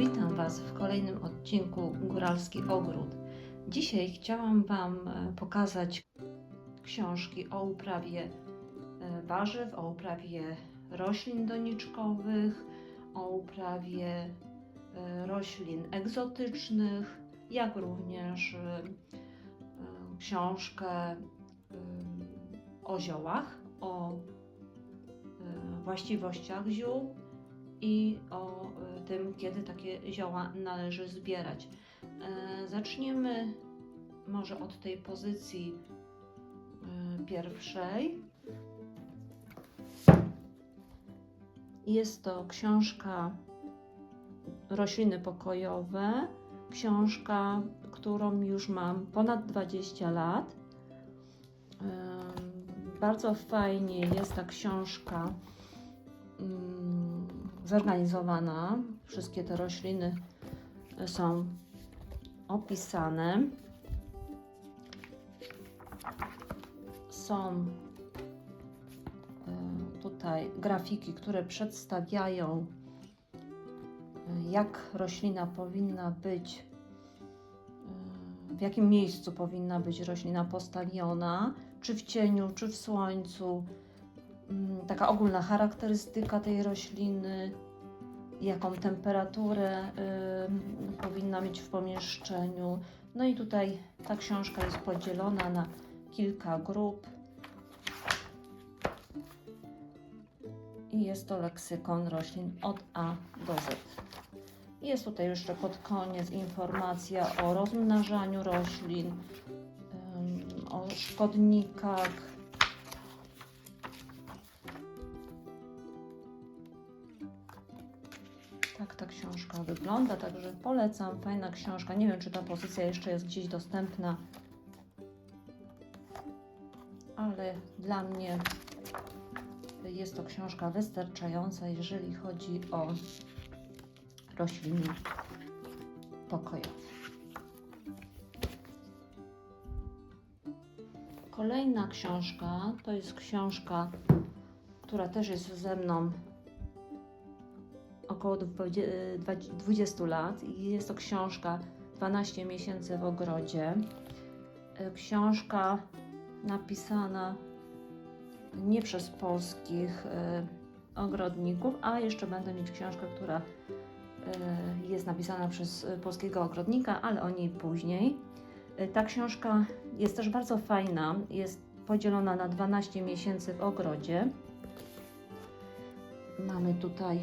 Witam Was w kolejnym odcinku Góralski Ogród. Dzisiaj chciałam Wam e, pokazać książki o uprawie e, warzyw, o uprawie roślin doniczkowych, o uprawie e, roślin egzotycznych, jak również książkę o ziołach, o właściwościach ziół i o e, tym, kiedy takie zioła należy zbierać. E, Zaczniemy może od tej pozycji e, pierwszej. Jest to książka Rośliny pokojowe, książka, którą już mam ponad 20 lat. Bardzo fajnie jest ta książka mm, zorganizowana. Wszystkie te rośliny są opisane. Są e, tutaj grafiki, które przedstawiają, e, jak roślina powinna być, e, w jakim miejscu powinna być roślina postawiona, czy w cieniu, czy w słońcu. Mm, Taka ogólna charakterystyka tej rośliny, jaką temperaturę powinna mieć w pomieszczeniu. No i tutaj ta książka jest podzielona na kilka grup. I jest to leksykon roślin od A do Z. Jest tutaj jeszcze pod koniec informacja o rozmnażaniu roślin, o szkodnikach, ta książka wygląda, także polecam. Fajna książka. Nie wiem, czy ta pozycja jeszcze jest gdzieś dostępna, ale dla mnie jest to książka wystarczająca, jeżeli chodzi o rośliny pokojowe. Kolejna książka to jest książka, która też jest ze mną około dwudzie- dwa- 20 lat i jest to książka 12 miesięcy w ogrodzie. E, Książka napisana nie przez polskich e, ogrodników, a jeszcze będę mieć książkę, która e, jest napisana przez polskiego ogrodnika, ale o niej później. Ta książka jest też bardzo fajna, jest podzielona na 12 miesięcy w ogrodzie. Mamy tutaj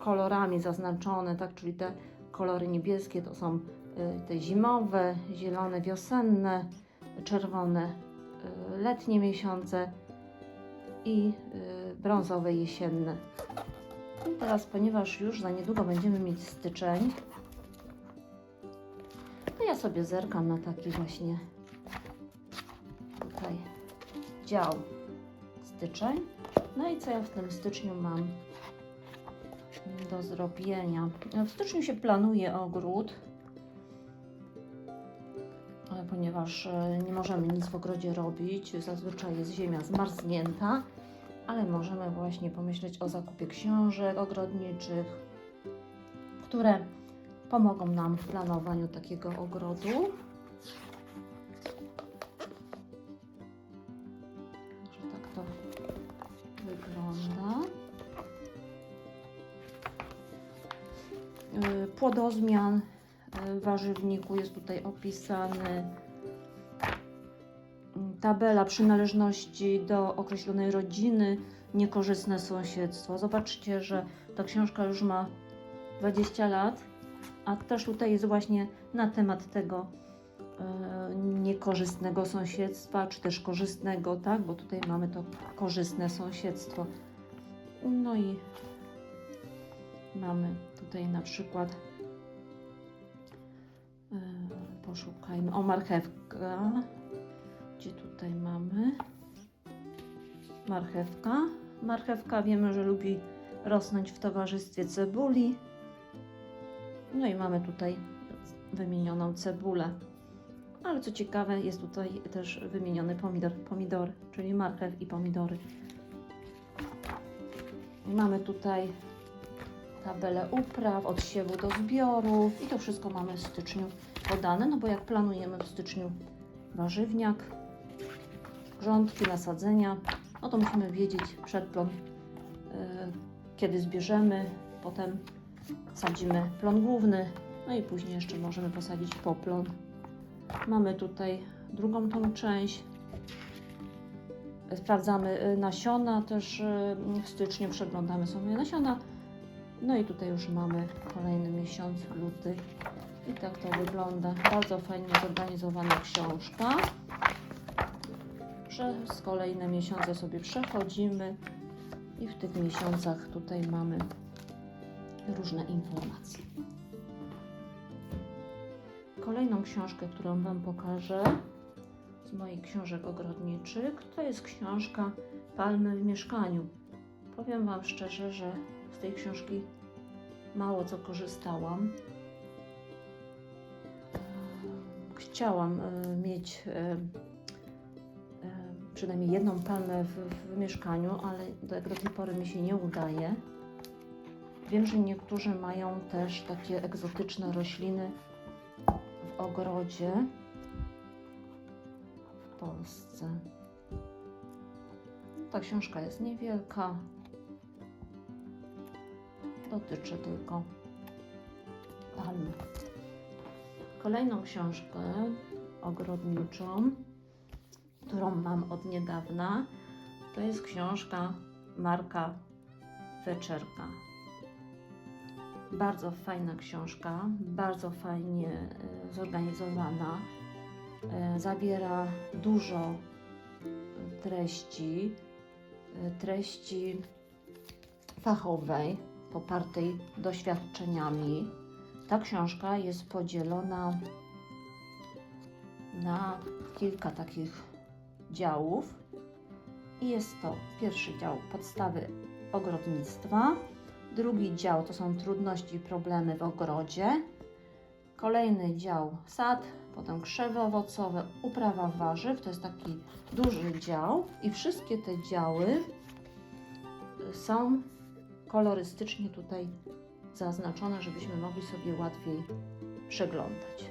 kolorami zaznaczone, tak, czyli te kolory niebieskie to są e, te zimowe, zielone wiosenne, czerwone e, letnie miesiące i e, brązowe jesienne. I teraz, ponieważ już za niedługo będziemy mieć styczeń, to ja sobie zerkam na taki właśnie tutaj dział styczeń. No i co ja w tym styczniu mam do zrobienia? W styczniu się planuje ogród, ponieważ e, nie możemy nic w ogrodzie robić. Zazwyczaj jest ziemia zmarznięta, ale możemy właśnie pomyśleć o zakupie książek ogrodniczych, które pomogą nam w planowaniu takiego ogrodu. Płodozmian y, warzywniku jest tutaj opisany. Y, Tabela przynależności do określonej rodziny, niekorzystne sąsiedztwo. Zobaczcie, że ta książka już ma 20 lat, a też tutaj jest właśnie na temat tego y, niekorzystnego sąsiedztwa, czy też korzystnego, tak? Bo tutaj mamy to korzystne sąsiedztwo. No i mamy tutaj na przykład poszukajmy o marchewka. Gdzie tutaj mamy? Marchewka. Marchewka wiemy, że lubi rosnąć w towarzystwie cebuli. No i mamy tutaj wymienioną cebulę. Ale co ciekawe, jest tutaj też wymieniony pomidor, pomidory, czyli marchew i pomidory. Mamy tutaj tabelę upraw, od siewu do zbioru i to wszystko mamy w styczniu podane, no bo jak planujemy w styczniu warzywniak, grządki, nasadzenia, no to musimy wiedzieć przedplon, y, kiedy zbierzemy, potem sadzimy plon główny, no i później jeszcze możemy posadzić poplon. Mamy tutaj drugą tą część. Sprawdzamy y, nasiona, też y, w styczniu przeglądamy sobie nasiona. No i tutaj już mamy kolejny miesiąc, luty. I tak to wygląda. Bardzo fajnie zorganizowana książka. Przez kolejne miesiące sobie przechodzimy i w tych miesiącach tutaj mamy różne informacje. Kolejną książkę, którą Wam pokażę z moich książek ogrodniczych, to jest książka Palmy w mieszkaniu. Powiem Wam szczerze, że z tej książki mało co korzystałam. Chciałam e, mieć e, e, przynajmniej jedną palmę w, w mieszkaniu, ale do, do tej pory mi się nie udaje. Wiem, że niektórzy mają też takie egzotyczne rośliny w ogrodzie w Polsce. Ta książka jest niewielka. Dotyczy tylko palmy. Kolejną książkę ogrodniczą, którą mam od niedawna, to jest książka Marka Weczerka. Bardzo fajna książka, bardzo fajnie e, zorganizowana. E, Zawiera dużo e, treści, treści fachowej, popartej doświadczeniami. Ta książka jest podzielona na kilka takich działów. I jest to pierwszy dział podstawy ogrodnictwa, drugi dział to są trudności i problemy w ogrodzie, kolejny dział sad, potem krzewy owocowe, uprawa warzyw, to jest taki duży dział. I wszystkie te działy są kolorystycznie tutaj zaznaczone, żebyśmy mogli sobie łatwiej przeglądać.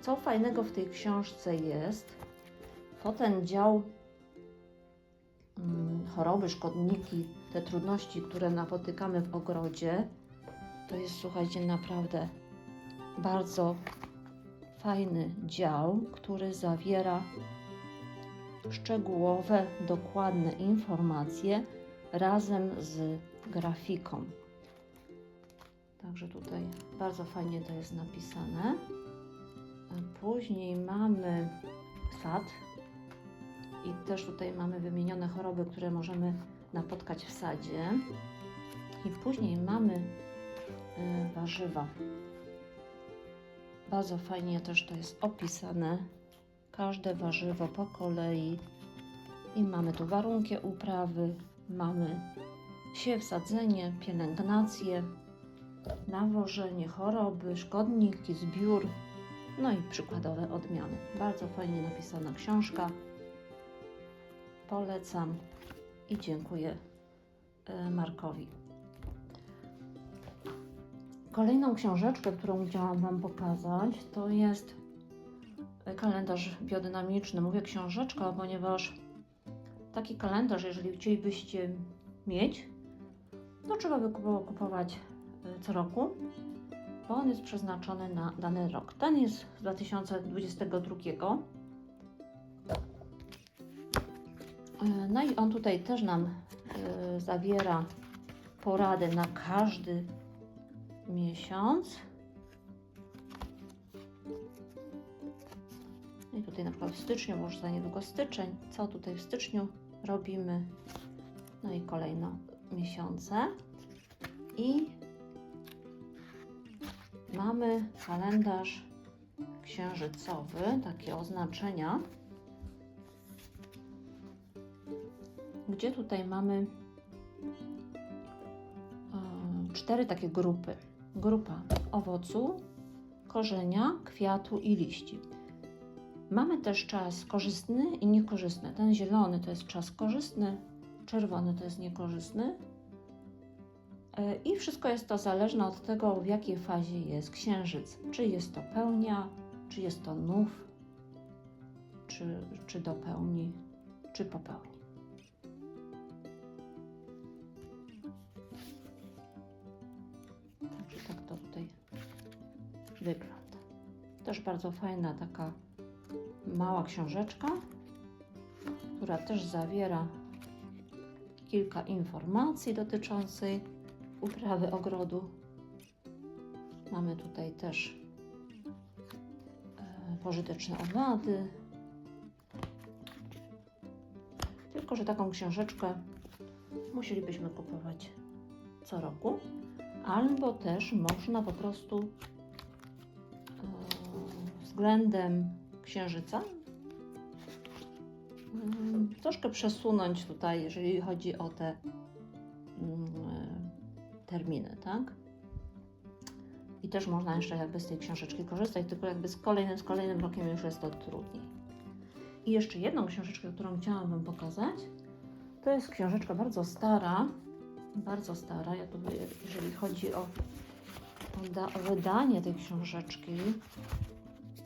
Co fajnego w tej książce jest, to ten dział mm, choroby, szkodniki, te trudności, które napotykamy w ogrodzie, to jest, słuchajcie, naprawdę bardzo fajny dział, który zawiera szczegółowe, dokładne informacje razem z grafiką. Także tutaj bardzo fajnie to jest napisane. Później mamy sad i też tutaj mamy wymienione choroby, które możemy napotkać w sadzie. I później mamy y, warzywa. Bardzo fajnie też to jest opisane. Każde warzywo po kolei. I mamy tu warunki uprawy, mamy siew, sadzenie, pielęgnację, nawożenie, choroby, szkodniki, zbiór, no i przykładowe odmiany. Bardzo fajnie napisana książka. Polecam i dziękuję e, Markowi. Kolejną książeczkę, którą chciałam Wam pokazać, to jest kalendarz biodynamiczny. Mówię książeczka, ponieważ taki kalendarz, jeżeli chcielibyście mieć, to trzeba by kupo- kupować co roku, bo on jest przeznaczony na dany rok. Ten jest z 2022. Y, No i on tutaj też nam y, zawiera porady na każdy miesiąc. I tutaj na przykład w styczniu, bo już za niedługo styczeń, co tutaj w styczniu robimy. No i kolejne miesiące. I mamy kalendarz księżycowy, takie oznaczenia, gdzie tutaj mamy e, cztery takie grupy. Grupa owocu, korzenia, kwiatu i liści. Mamy też czas korzystny i niekorzystny. Ten zielony to jest czas korzystny, czerwony to jest niekorzystny, I wszystko jest to zależne od tego, w jakiej fazie jest księżyc. Czy jest to pełnia, czy jest to nów, czy, czy do pełni, czy po pełni. Także tak to tutaj wygląda. Też bardzo fajna taka mała książeczka, która też zawiera kilka informacji dotyczących uprawy ogrodu. Mamy tutaj też e, pożyteczne owady. Tylko, że taką książeczkę musielibyśmy kupować co roku, albo też można po prostu e, względem księżyca mm, troszkę przesunąć tutaj, jeżeli chodzi o te mm, terminy, tak? I też można jeszcze jakby z tej książeczki korzystać, tylko jakby z kolejnym, z kolejnym rokiem już jest to trudniej. I jeszcze jedną książeczkę, którą chciałam Wam pokazać, to jest książeczka bardzo stara, bardzo stara. Ja tu, jeżeli chodzi o, o wydanie tej książeczki,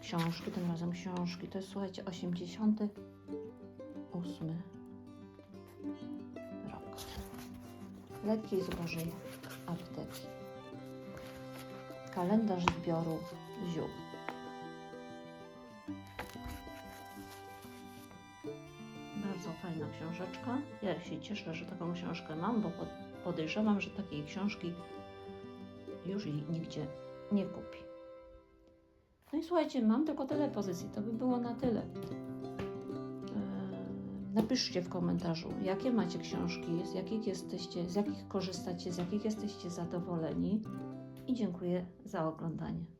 książki, tym razem książki, to jest słuchajcie, 88 rok. Lekkiej z Bożej apteki. Kalendarz zbioru ziół. Bardzo fajna książeczka. Ja się cieszę, że taką książkę mam, bo podejrzewam, że takiej książki już jej nigdzie nie kupi. No i słuchajcie, mam tylko tyle pozycji. To by było na tyle. Napiszcie w komentarzu, jakie macie książki, z jakich jesteście, z jakich korzystacie, z jakich jesteście zadowoleni. I dziękuję za oglądanie.